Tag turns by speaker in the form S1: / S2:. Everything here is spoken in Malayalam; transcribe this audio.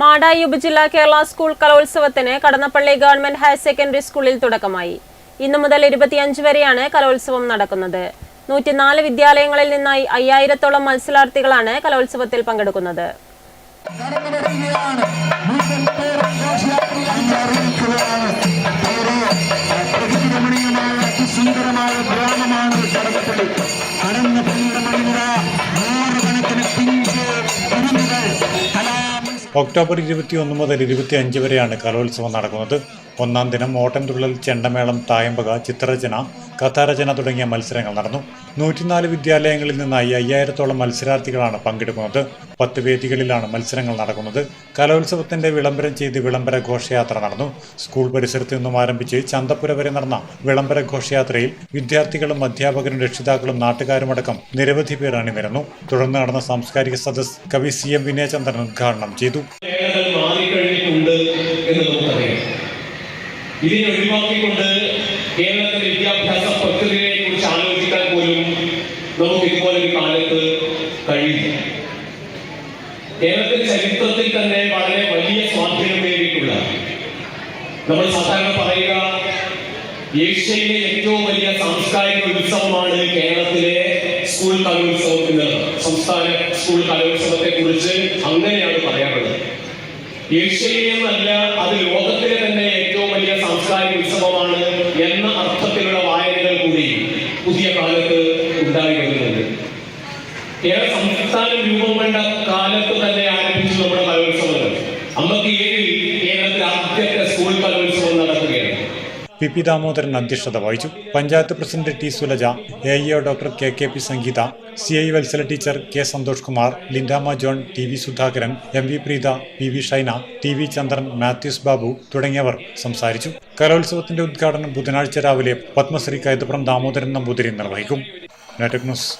S1: മാടായി ഉപജില്ല കേരള സ്കൂൾ കലോത്സവത്തിന് കടന്നപ്പള്ളി ഗവൺമെന്റ് ഹയർ സെക്കൻഡറി സ്കൂളിൽ തുടക്കമായി. ഇന്നു മുതൽ ഇരുപത്തിയഞ്ച് വരെയാണ് കലോത്സവം നടക്കുന്നത്. നൂറ്റിനാല് വിദ്യാലയങ്ങളിൽ നിന്നായി അയ്യായിരത്തോളം മത്സരാർത്ഥികളാണ് കലോത്സവത്തിൽ പങ്കെടുക്കുന്നത്.
S2: സുന്ദരമായ ഗ്രാമമാണ് ഘോഷയാത്രയായി
S3: ഒക്ടോബർ ഇരുപത്തിയൊന്ന് മുതൽ ഇരുപത്തിയഞ്ച് വരെയാണ് കലോത്സവം നടക്കുന്നത്. ഒന്നാം ദിനം ഓട്ടൻതുള്ളൽ ചെണ്ടമേളം തായമ്പക ചിത്രരചന കഥാരചന തുടങ്ങിയ മത്സരങ്ങൾ നടന്നു. നൂറ്റിനാല് വിദ്യാലയങ്ങളിൽ നിന്നായി അയ്യായിരത്തോളം മത്സരാർത്ഥികളാണ് പങ്കെടുക്കുന്നത്. പത്ത് വേദികളിലാണ് മത്സരങ്ങൾ നടക്കുന്നത്. കലോത്സവത്തിന്റെ വിളംബരം ചെയ്ത് വിളംബര ഘോഷയാത്ര നടന്നു. സ്കൂൾ പരിസരത്ത് നിന്നും ആരംഭിച്ച് ചന്തപ്പുര വരെ നടന്ന വിളംബര ഘോഷയാത്രയിൽ വിദ്യാർത്ഥികളും അധ്യാപകരും രക്ഷിതാക്കളും നാട്ടുകാരുമടക്കം നിരവധി പേർ അണിനിരന്നു. തുടർന്ന് നടന്ന സാംസ്കാരിക സദസ് കവി സി എം വിനയചന്ദ്രൻ ഉദ്ഘാടനം ചെയ്തു.
S4: ഇതിനെ ഒഴിവാക്കിക്കൊണ്ട് കേരളത്തിലെ വിദ്യാഭ്യാസ പ്രക്രിയയെ കുറിച്ച് ആലോചിക്കാൻ പോലും നമുക്ക് ഇതുപോലൊരു കാലത്ത് കഴിയില്ല കേരളത്തിന്റെ ചരിത്രത്തിൽ തന്നെ വളരെ വലിയ സ്വാധീനം നേടിയിട്ടുള്ള നമ്മൾ സാധാരണ പറയുക ഏഷ്യയിലെ ഏറ്റവും വലിയ സാംസ്കാരിക ഉത്സവമാണ് കേരളത്തിലെ സ്കൂൾ കലോത്സവം എന്നുള്ളത് സംസ്ഥാന സ്കൂൾ കലോത്സവത്തെ കുറിച്ച് അങ്ങനെയാണ് പറയാറുള്ളത് ഏഷ്യയിലെന്നല്ല അത് പുതിയ കാലത്ത് ഉണ്ടായി കേരള സംസ്ഥാന രൂപം കൊണ്ട കാലത്ത് തന്നെ ആരംഭിച്ചു നമ്മുടെ കലോത്സവങ്ങൾ.
S3: പി പി ദാമോദരൻ അധ്യക്ഷത വഹിച്ചു. Panchayat president T Sulaja A EO doctor K K P Sangeetha C I Vatsala teacher K Santhosh Kumar Lindama John T V Sudhakaran M V Preetha P V Shaina T V Chandran Mathews Babu തുടങ്ങിയവർ സംസാരിച്ചു. കലോത്സവത്തിന്റെ ഉദ്ഘാടനം ബുധനാഴ്ച രാവിലെ പത്മശ്രീ കൈതപ്രം ദാമോദരൻ നമ്പൂതിരി നിർവഹിക്കും. Network news